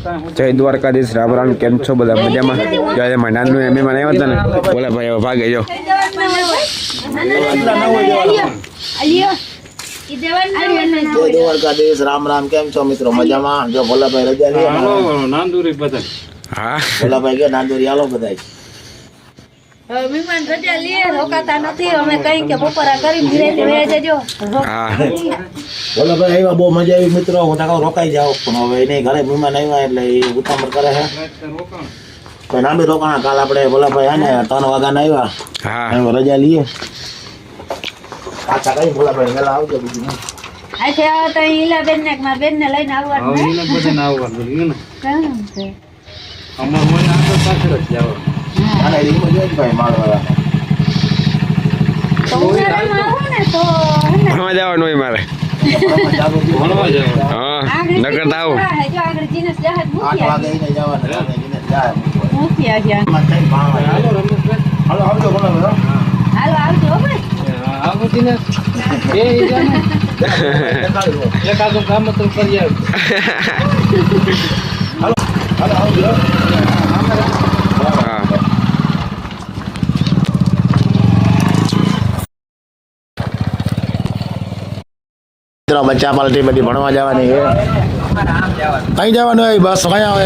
જય દ્વારકાધીશ રામ રામ કેમ છો બધા? મજામાં? જયારે નાનું એમ મને આવ્યો હતા ને? બોલા ભાઈ ભાગે જો. દ્વારકાધીશ રામ રામ કેમ છો મિત્રો? મજામાં? જો ભોલાભાઈ રજા લે નાંદુરી બદલ હા. ભોલાભાઈ કે નાંદુરી હાલો બધાય. મહેમાન રજા લે રોકાતા નથી અમે કઈ કે બપોરા કરી ધીરે વહી જજો બોલો ભાઈ આવ્યા બહુ મજા આવી મિત્રો. હું તાકાવ રોકાઈ જાવ પણ હવે એને ઘરે મહેમાન આવ્યા એટલે એ ઉતામળ કરે છે. તો ના બી રોકાણા કાલ આપણે ભોલાભાઈ આને ત્રણ વાગ્યા આવ્યા. હા. રજા લઈએ. પાછા કઈ ભોલાભાઈ વેલા આવજો બીજું હું. આખે આવતા ઈલા બેન ને મારા બેન ને લઈને આવવાનું. અમાર હોય આગળ પાછળ જ જવાનું. આને રીંગણ જોઈએ જ ભાઈ માળવાળા. ભણવા જવાનું હોય મારે. હા આગળ તો આવું. હાલો આવજો હાલો કામ તો કરી આવ્યું. હાલો આવજો. મિત્રો બચ્ચા પાલટી બધી ભણવા જવાની છે. કઈ જવાનું હોય? બસ કઈ આવે?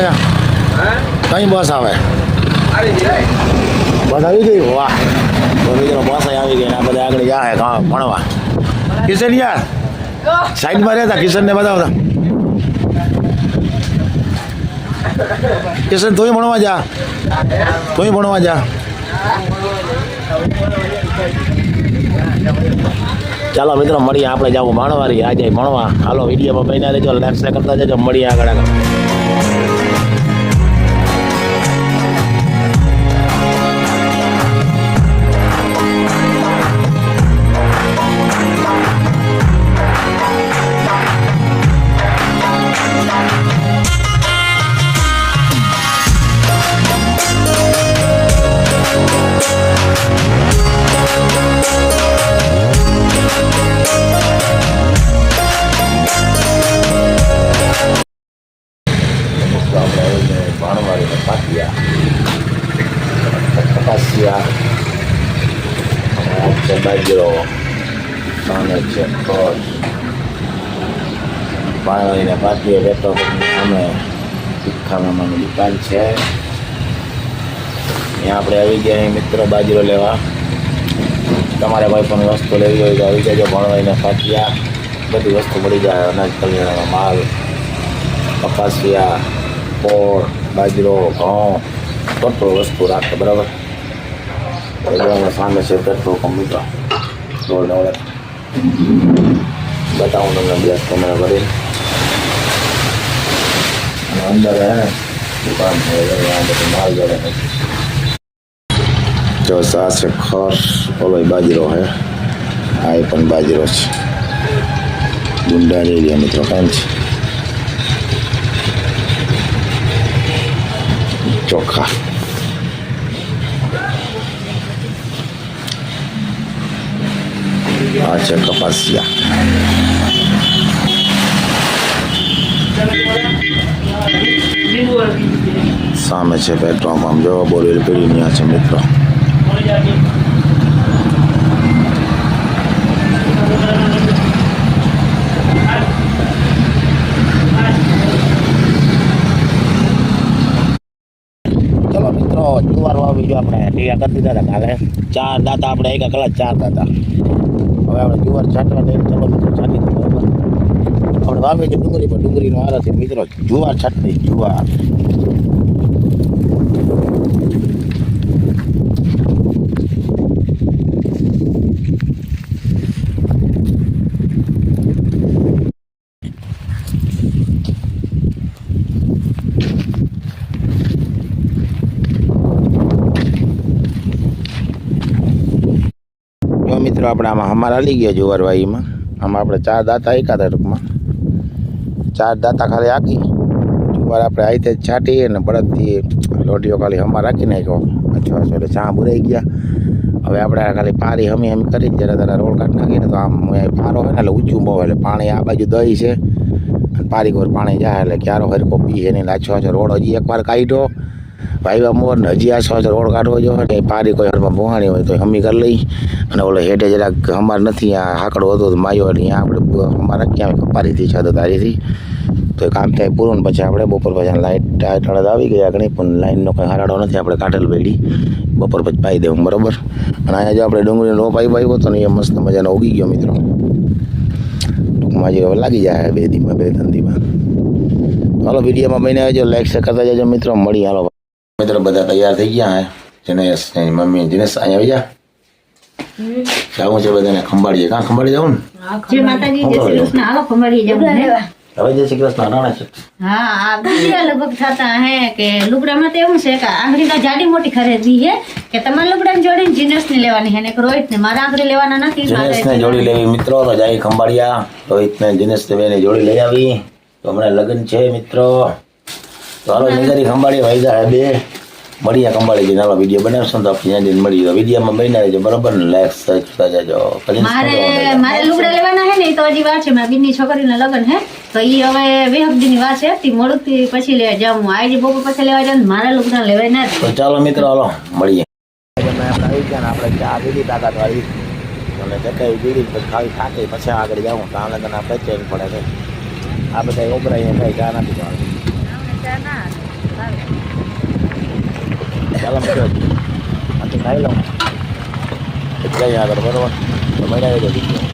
કઈ બસ આવે? બસ આવી ગઈ વાહ. તો મિત્રો બસ અહીં આવી ગઈ ને આ બધા આગળ જાય કાં ભણવા. કિશન યાર, સાઈડમાં રહેતા? કિશનને બતાવતા? કિશન તું ભણવા જા. તું ભણવા જા. ચાલો મિત્રો, મળીએ આપણે જાવું ભણવારી આજે ભણવા. હાલો, વિડીયોમાં બન્યા રહેજો. શેર કરતા જજો. મળીએ આગળ આગળ. અને આ છે બાજરો સામે છે કળ ભાણવારીને પાટીએ બેઠો અમે તીખામામાની દુકાન છે અહીંયા આપણે આવી ગયા મિત્રો બાજરો લેવા તમારે ભાઈ પણ વસ્તુ લેવી હોય તો આવી જજો ભણવાઈને પાટિયા બધી વસ્તુ મળી જાય અનાજ કલ્યાણનો માલ કપાસિયા પોળ બાજરો ઘઉં ટોટલ વસ્તુ રાખે બરાબર એટલે સામે છે પેટ્રોલ પંપ મિત્રો રોડ નવડે બતાવું તમને બ્લેક કેમેરા કરી અને અંદર હે ને દુકાન છે એટલે આ બધું માલ જોડે નથી જો આ છે ખર ઓલો બાજરો હે આ એ પણ બાજરો છે ગુંડા લઈ લે મિત્રો કાંઈ છે ચોખા આ છે કપાસિયા સામે છે પેટ્રોલ પંપ જો બોરેલ પેઢીની આ છે મિત્રો ચલો મિત્રો જુવાર વાવી જો આપણે ટીકા કરી દીધા હતા કાલે ચાર દાતા આપણે એક કલાક ચાર દાતા હવે આપણે જુવાર છાંટવા દઈએ ચાલો છાંટી બરાબર આપણે વાવી છે ડુંગળી પણ ડુંગળીનો વારો મિત્રો, જુવાર છાંટતી જુવાર. મિત્રો, આપણે આમાં હમાર હાલી ગયા જુવારવાઈમાં આમાં આપણે ચાર દાંતા એકાદા ટૂંકમાં. ચાર દાંતા ખાલી હાકી જુવાર આપણે આવી ત્યાં છાંટી અને બળદથી લોટીઓ ખાલી હમાર રાખી નાખ્યો. અચ્છા એટલે ચા ભૂરાઈ ગયા. હવે આપણે ખાલી પારી હમી હમી કરી જ જરા જરા રોડ કાઢી નાખીને તો આમ પારો હોય ને એટલે ઊંચું બહુ એટલે પાણી આ બાજુ દહીં છે. અને પારી પર પાણી જાય, એટલે ક્યારો હરકો પી છે નહીં. લાચો છે રોડ હજી એકવાર કાઢ્યો. ભાઈ મોર ને હજી આ છો રોડ કાઢવો જો એટલે પારી કોઈ હરમાં પોહાણી હોય તો હમી કરી લઈ. અને ઓલો હેઠે જરાક અમાર નથી, આ હાકડો હતો તો માયો એટલે અહીંયા આપણે અમારે ક્યાં કપારીથી છે તો તારીથી તો એ કામ થાય પૂરું ને પછી આપણે બપોર પછી લાઇટ ટાઈટ અડદ આવી ગયા ઘણી પણ લાઇનનો કંઈ હરાડો નથી, આપણે કાઢેલ બેડી. બપોર પછી પાઈ દેવું, બરોબર? અને અહીંયા જો આપણે ડુંગળીનો રોપ આવી પાયો હતો ને એ મસ્ત મજાનો ઉગી ગયો મિત્રો. ટૂંકમાં જે હવે લાગી જાય બે દીમાં, બે ત્રણ દીમાં હાલો વિડીયોમાં બને આવજો લાઈક શેર કરતા જજો મિત્રો. મળી હાલો. મિત્રો બધા તૈયાર થઈ ગયા હે. ને મમ્મી દિનેશ અહીંયા આવી જા જવું છે બધાને ખંભાળીએ. કાં ખંભાળી જવું ને? માતાજી જય શ્રી કૃષ્ણ હાલો ખંભાળી જવું હવે જય શ્રી કૃષ્ણ નાના છે. હા આ ગુડિયા લગભગ થતા હે કે લુગડામાં તો એવું છે કે આંગળીના જાડી મોટી ખરીદી છે કે તમારે લુગડાની જોડીને જીનસની લેવાની છે ને રોહિત ને મારા આંગળી લેવાના નથી મારે દિનેશને જોડી લેવી મિત્રો તો જાય ખંભાળિયા. રોહિતને દિનેશ બેને જોડી લઈ આવી. તો હમણાં લગ્ન છે મિત્રો. હાલો જલ્દી ખંભાળી વાયદા હે બે. મળીએ ખંભાળી જઈને હાલો વીડિયો બનાવશો તો આપણે ત્યાં જઈને મળીએ વિડીયોમાં બની રહેજો બરોબર ને? લાઈક કરતા પછી મારે મારે લુગડા લેવાના હે ને તો હજી વાર છે મારા બીની છોકરીના લગ્ન હે તો ઈ હવે બે વાત વાર છે તી મળતી પછી લેવા જાઉં આજે બપોર પછી લેવા જાઉં મારા લુગડા લેવાય ના તો ચાલો મિત્રો હાલો મળીએ. આપણે ચા પીધી તાકાત વાળી અને ચકાઈ પીધી પછી ખાવી થાકી પછી આગળ જાઉં. તો આને તને આપણે ચેન્જ પડે છે. આ બધા ઓબરાઈ કઈ ચા નથી પીવાની. ચાલો મિત્રો આ તો ખાઈ લઉં પછી જઈએ આગળ બરોબર તો મળ્યા રહેજો વીડિયો.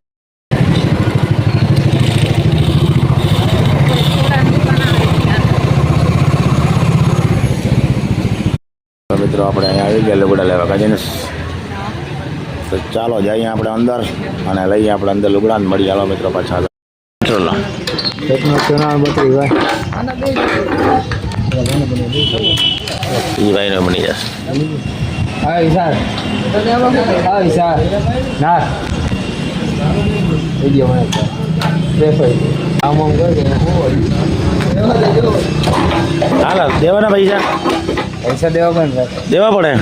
તો મિત્રો આપણે અહીંયા આવી ગયા લુગડા લેવા કાજે તો ચાલો જઈએ આપણે અંદર અને લઈએ આપણે અંદર લુગડા ને મળી ચાલો મિત્રો પાછા બની જશે. આવી સાર. આવી સાર. ના વીડિયો મને પ્રેફર આમ આમ કરે હાલ દેવાના પૈસા. પૈસા દેવા પણ દેવા પડે.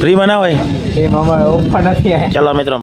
ફ્રી ના એ ફ્રીમાં ઓફર નથી ચાલો મિત્રો.